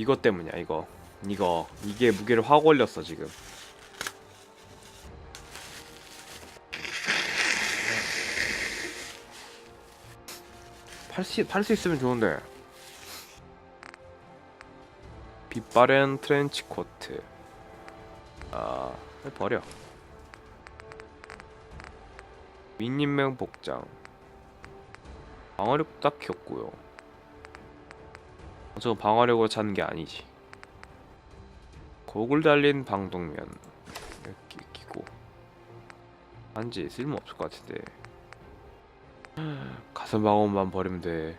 이것 때문이야 이거. 이거. 이게 무게를 확 올렸어 지금. 팔수 있으면 좋은데. 빛바랜 트렌치 코트. 아 버려. 민님맹 복장. 방어력 딱히 없고요 저 방어력으로 차는 게 아니지. 고글 달린 방독면 이렇게 끼고. 한지 쓸모 없을 것 같은데. 가슴 방어만 버리면 돼.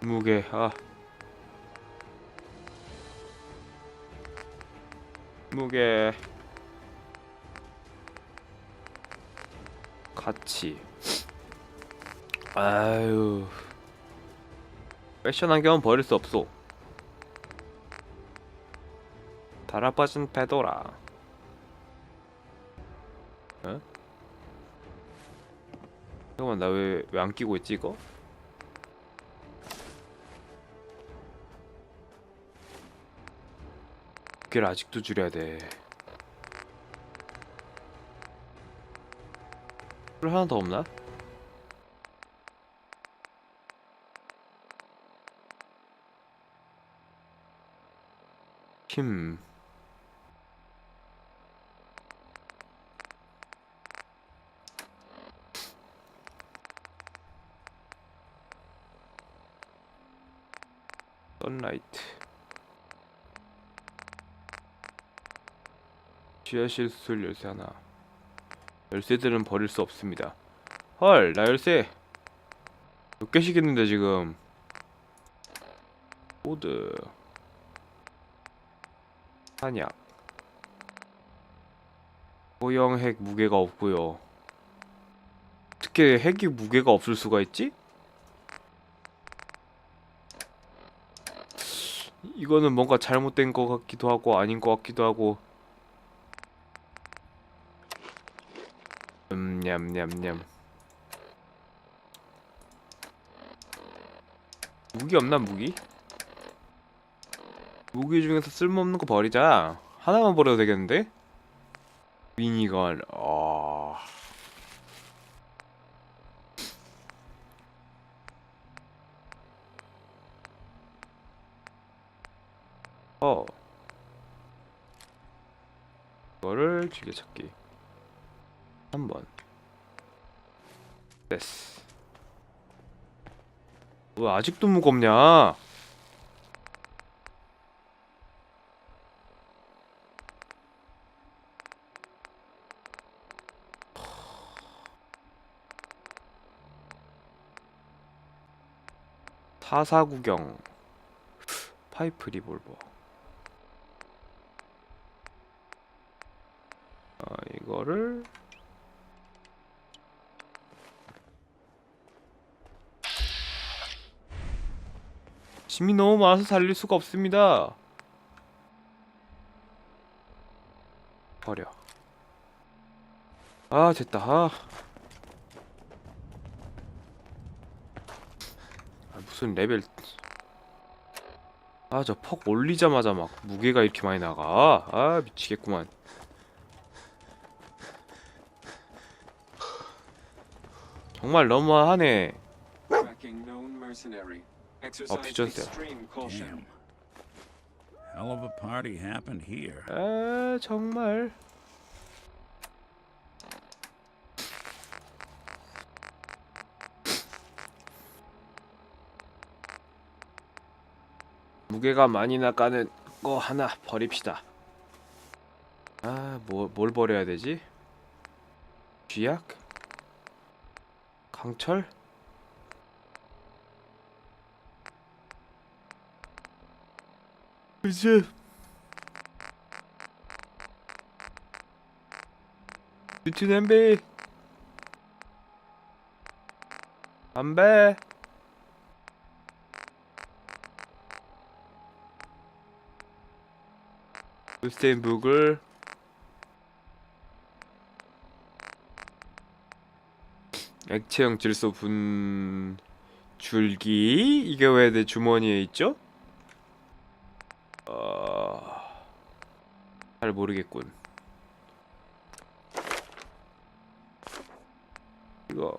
무게 아 무게 같이 아유 패션 안경은 버릴 수 없소 달아빠진 페도라 어? 잠깐만 나 왜 왜 안 끼고 있지 이거? 무게를 아직도 줄여야 돼. 술 하나 더 없나? 힘. 선라이트. 지하실 수술 열쇠 하나. 열쇠들은 버릴 수 없습니다. 헐, 나 열쇠 몇 개씩 있는데 지금. 코드. 한약. 소형 핵 무게가 없고요. 어떻게 핵이 무게가 없을 수가 있지? 이거는 뭔가 잘못된 것 같기도 하고 아닌 것 같기도 하고 음, 냠냠냠. 무기 없나 무기? 무기 중에서 쓸모없는 거 버리자. 하나만 버려도 되겠는데? 미니건. 어. 어. 이거를 즐겨찾기. 한번 됐어. 왜 아직도 무겁냐? 타사구경. 파이프 리볼버. 아 이거를 짐이 너무 많아서 살릴 수가 없습니다. 버려. 아 됐다. 아, 아 무슨 레벨? 아 저 퍽 올리자마자 막 무게가 이렇게 많이 나가. 아 미치겠구만. 정말 너무하네. Caution. Damn. Hell of a party happened here. 아 정말 무게가 많이 나가는 거 하나 버립시다. 아, 뭐, 뭘 버려야 되지? 쥐약? 강철? 이제 뷰티 냄비. 담배. 루스테인북을. 액체형 질소 분 줄기. 이게 왜 내 주머니에 있죠? 잘 모르겠군. 이거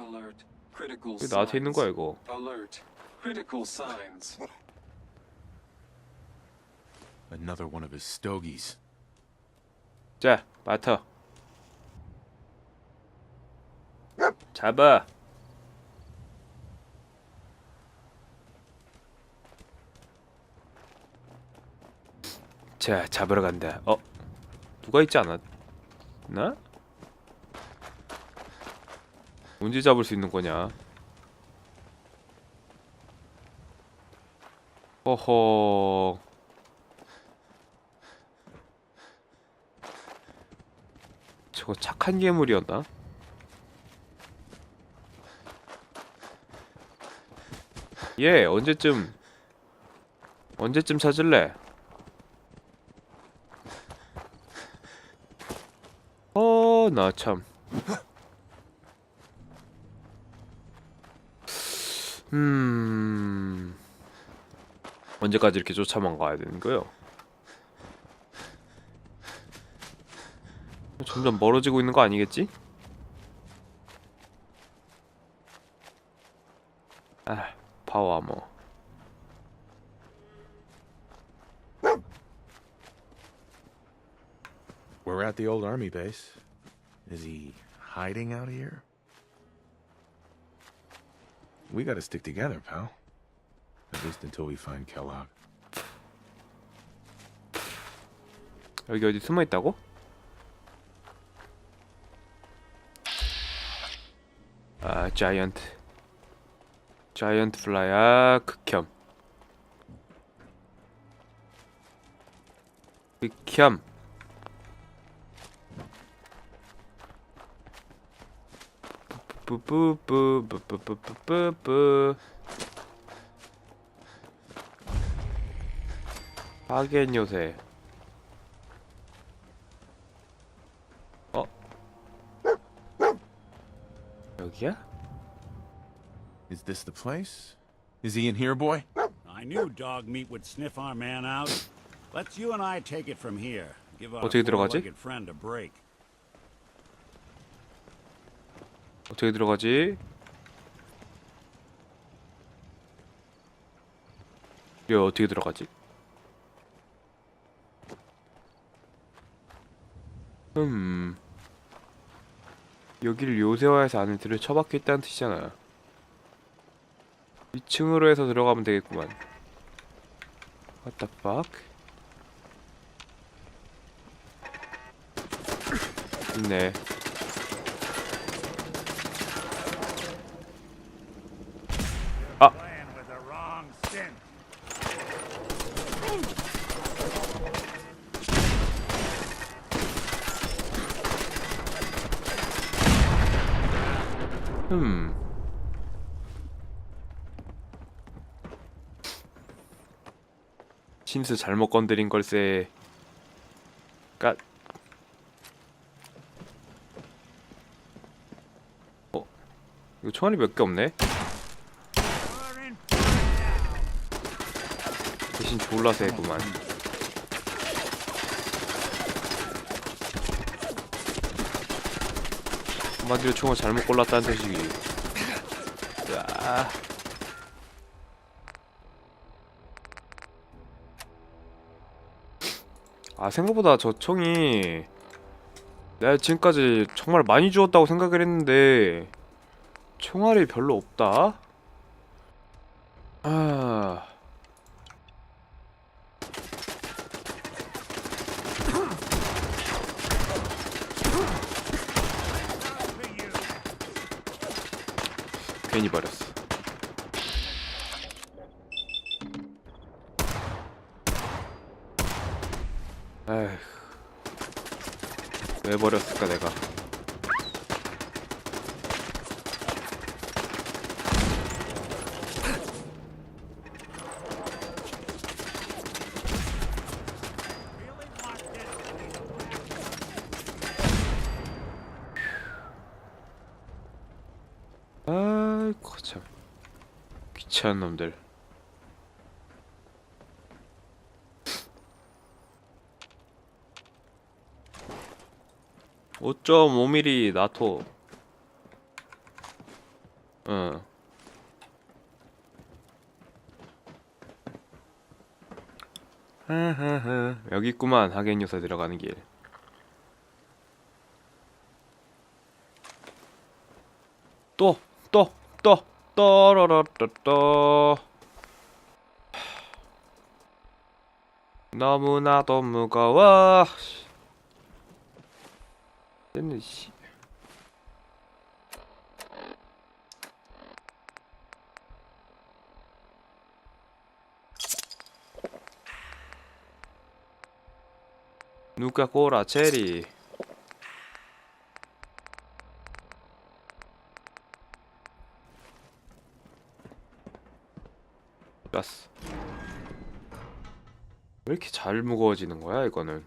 Alert. Critical 이거 나한테 있는 거야. 이거. Alert. Critical signs. Another one of his stogies. 자 맡아. 잡아. 자 잡으러 간다. 어 누가 있지 않았나? 언제 잡을 수 있는 거냐? 허허. 저거 착한 괴물이었나? 얘 언제쯤 언제쯤 찾을래? 어, 나 참. 음. 언제까지 이렇게 쫓아만 가야 되는 거요? 점점 멀어지고 있는 거 아니겠지? 아, 파워 아머. Is he hiding out here? We gotta stick together, pal. At least until we find Kellogg. 여기 어디 숨어 있다고? 아, 자이언트. 자이언트 플라야 극혐. 극혐. boop, boop, boop, boop, boop, boop, boop, boop. 파견 요새. 어? 여기야? Is this the place? Is he in here, boy? I knew dog meat would sniff our man out. Let's you and I take it from here. Give our good friend a break. 어떻게 들어가지? 여기 어떻게 들어가지? 음 여기를 요새화해서 안에 들을 처박혀 있다는 뜻이잖아 2층으로 해서 들어가면 되겠구만 What the fuck? 있네 Playing with the wrong scent. 음. 심스 잘못 건드린 걸세. 까. 어? 이거 총알이 몇 개 없네? 대신 졸라서 했구만. 한마디로 총을 잘못 골랐다는 뜻이기. 야. 아 생각보다 저 총이 내가 지금까지 정말 많이 주었다고 생각을 했는데 총알이 별로 없다. 괜히 버렸어. 에휴. 왜 버렸을까 내가. 귀찮은 놈들. 5.5mm 나토. 응. 흐흐흐. 여기 있구만 하겐 요새 들어가는 길. 또, 떠러러떠떠. 너무나도 무거워. 누가 꼬라 체리. 가스. 왜 이렇게 잘 무거워지는 거야, 이거는?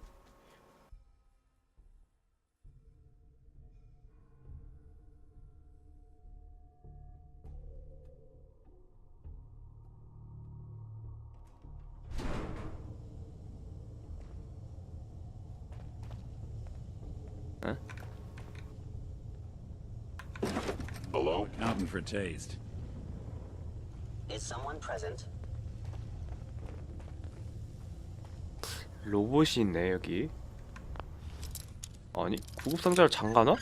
Hello? Accounting for taste. Is someone present? 로봇이 있네, 여기. 아니, 구급상자를 잠가놔?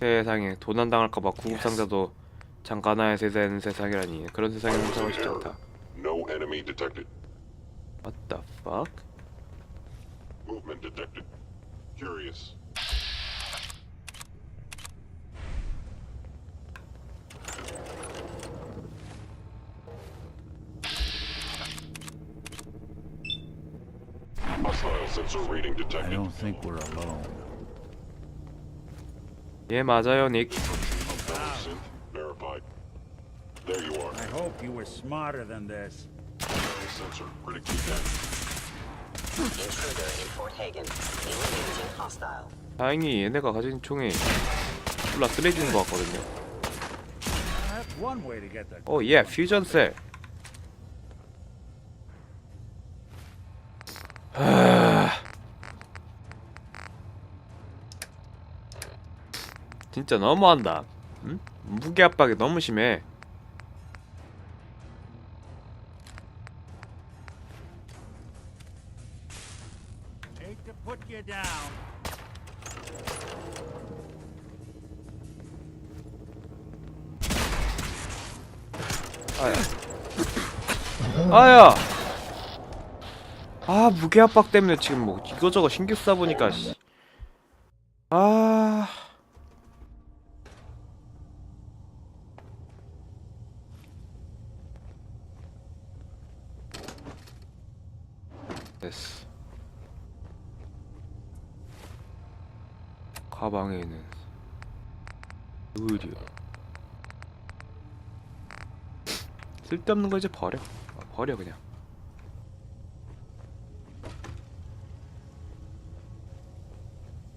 세상에, 도난당할까봐 구급상자도 잠가놔야 되는 세상이라니. 그런 세상에 살고 싶지 않다. No enemy detected. What the fuck? Movement detected. Curious. Hostile sensor reading I don't think we're alone. 예, 맞아요, 닉. Synth verified. There you are. I hope you were smarter than this. Sensor critically damaged. Intruder in Fort Hagen. Eliminating hostile. 다행히 얘네가 가진 총이 졸라 쓰레기인 것 같거든요. That's one way to get the 오, 예, 퓨전 셀. 진짜 너무한다. 응? 무게 압박이 너무 심해. down. 아야. 아 무게 압박 때문에 지금 뭐 이거저거 신경 쓰다 보니까 씨. 됐어. 가방에 있는 의류. 쓸데없는 거 이제 버려. 아, 버려 그냥.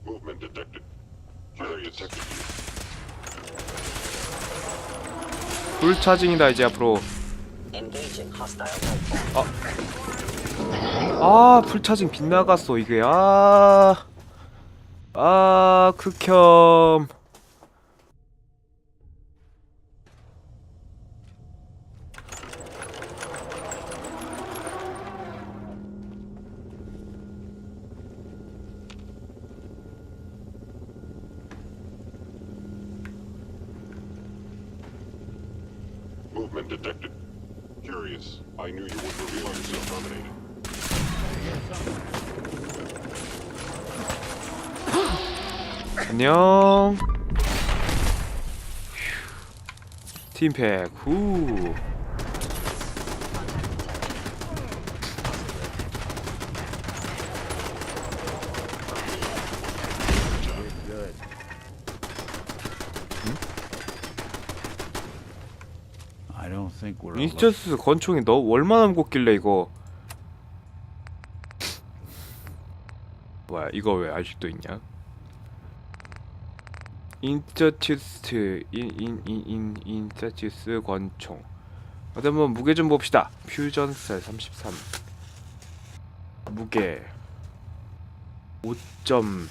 Movement detected. Curious. Detected. 풀 차징이다 이제 앞으로. Engaging hostile life form. 아, 풀 차징 빗나갔어 이게. 아. 아, 극혐. Movement detected. Curious. I knew you would reveal yourself dominated. 안녕. 팀팩 후. 인스턴스 권총이 너 얼마나 무겁길래 이거. 뭐야. 이거 왜 아직도 있냐? 인서치스트 인인인인 인서치스 권총. 어디 한번 무게 좀 봅시다. 퓨전셀 33 무게 5점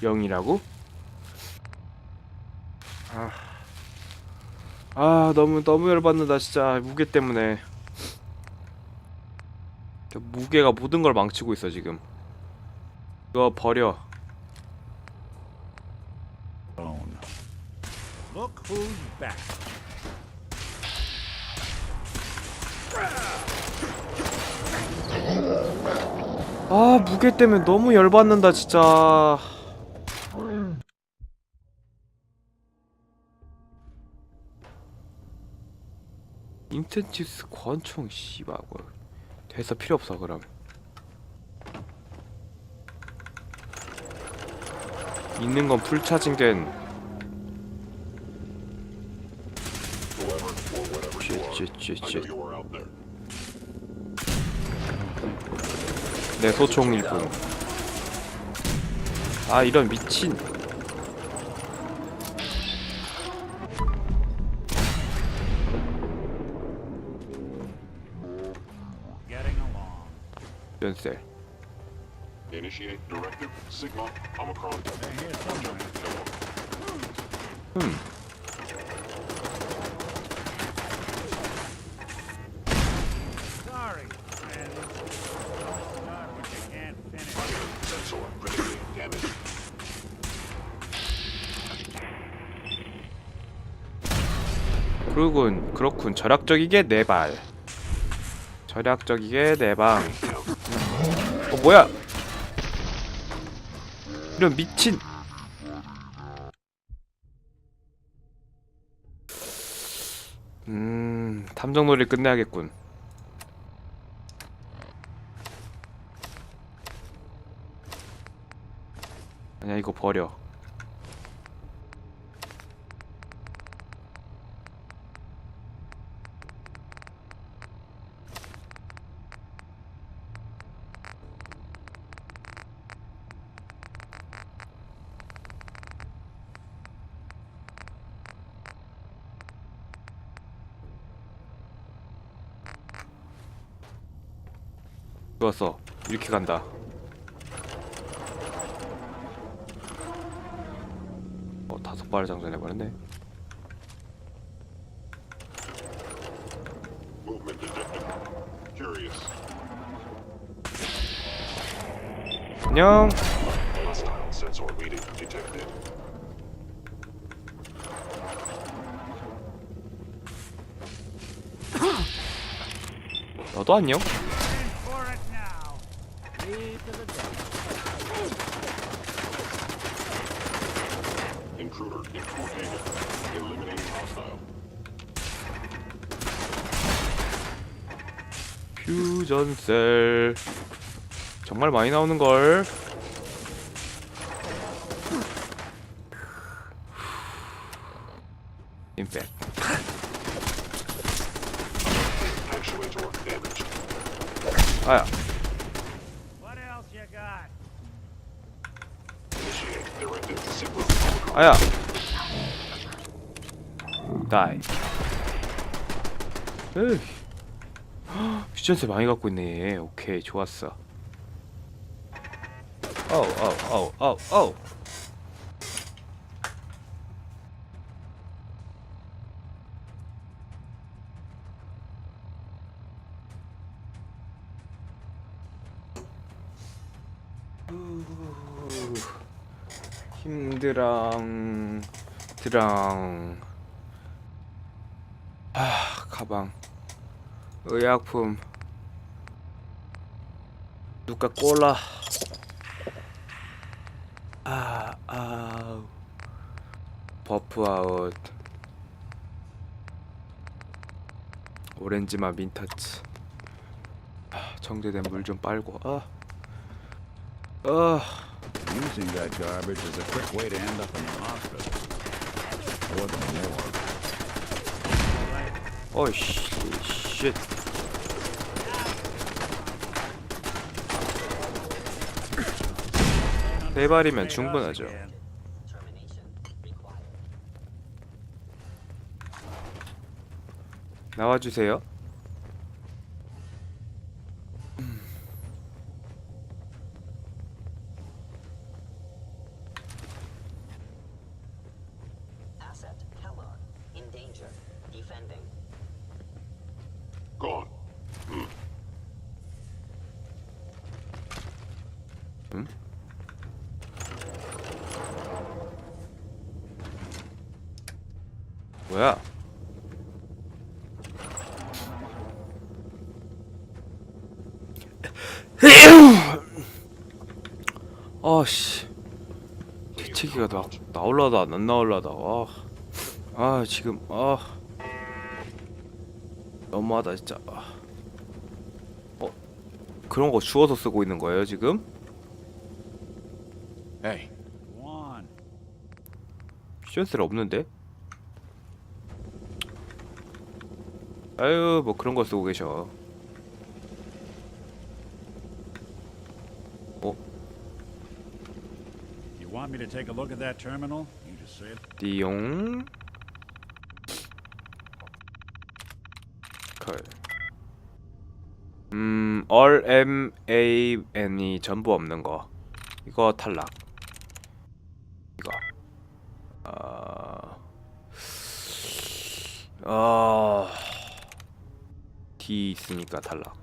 0이라고? 아, 아 너무 너무 열받는다 진짜. 무게 때문에. 저 무게가 모든 걸 망치고 있어 지금. 이거 버려. 아 무게 때문에 너무 열받는다 진짜. 인텐치스 권총 씨발 뭐 돼서 필요 없어 그럼 있는 건 there. 내 소총일 뿐. 아 이런 미친. 연셀. Initiate directive Sigma Omicron. Here somewhere. 음. Sorry, friend. Start what you can't finish. Sensor critically damaged. 그러군 그렇군 절약적이게 네 발. 절약적이게 네 방. 어 뭐야? 이런 미친. 음 탐정놀이 끝내야겠군. 아니야 이거 버려. 좋았어 이렇게 간다 어 다섯 발을 장전해버렸네. 안녕. 너도 안녕 For it now. Lead to the deck. Intruder in Fort Hagen. Eliminating hostile. 퓨전셀. 정말 많이 나오는 걸 임팩 Actuator damaged. 아야 What else you got? Initiate directive Sigma Omicron. 아야 다이 퓨전셀 많이 갖고 있네. 오케이 좋았어. 어우 어우 어우 어우 어우. 힘드랑 드랑. 아 가방 의약품 누가 꼴라 아 아우 버프 아웃 오렌지맛 민타치 아, 정제된 물 좀 빨고 아 아. Using that garbage is a quick way to end up in the hospital. Or the morgue. 쉣 Ain't 세 발이면 충분하죠. 나와주세요. 뭐야? 아씨 대체기가 나 나올라다 안 나올라다 와. 아 지금 아 너무하다 진짜 아. 어 그런 거 주워서 쓰고 있는 거예요 지금? 시전셀 없는데? 아유 뭐 그런 거 쓰고 계셔 said. 띠용 컬 음, all M, A, N이 전부 없는 거 이거 탈락 이거 아... 아... D 있으니까 탈락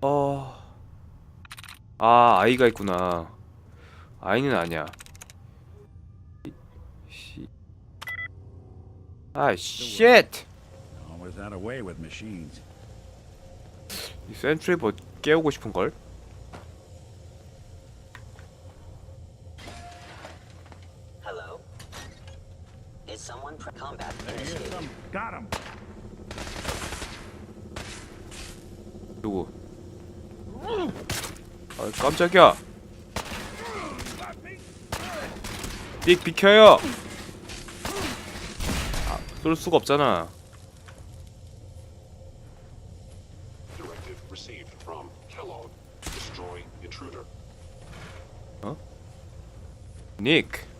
어... 아, 아이가 있구나. 아이는 아니야. 시... 아, 쉣! Always had a way with machines. 이 센트리 버 깨우고 싶은 걸? Hello? Is someone pre- combat Here's initiated? some. Got him. 누구? 아, 깜짝이야! 닉 비켜요! 아, 쏠 수가 없잖아. 닉!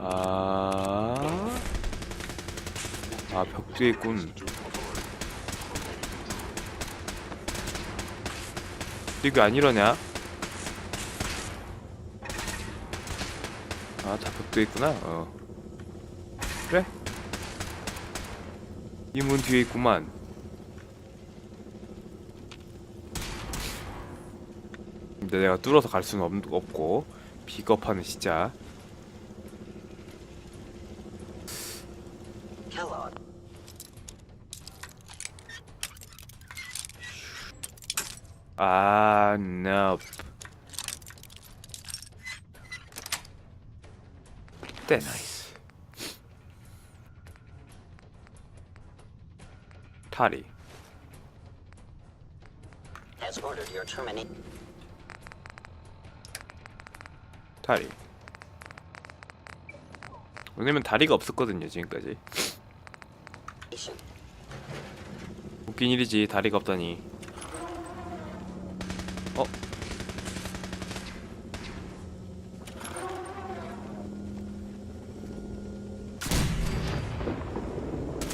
아... 아, 벽 뒤에 있군. 이게 안 이러냐? 아, 다 벽 뒤에 있구나. 어. 그래? 이 문 뒤에 있구만. 근데 내가 뚫어서 갈 수는 없, 없고 비겁하네 진짜. 타리. Has ordered your termination. 다리. 왜냐면 다리가 없었거든요 지금까지. 웃긴 일이지 다리가 없다니. 어?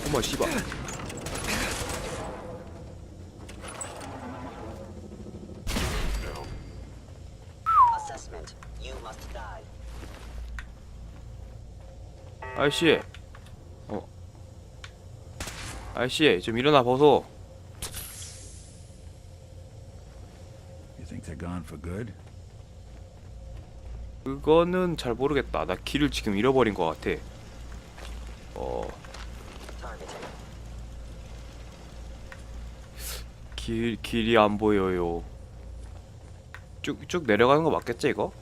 어머 씨발. 아이씨. 어. 아이씨 좀 일어나 good? 그거는 잘 모르겠다. 나 길을 지금 잃어버린 것 같아. 어. 길 길이 안 보여요. 쭉쭉 내려가는 거 맞겠지 이거?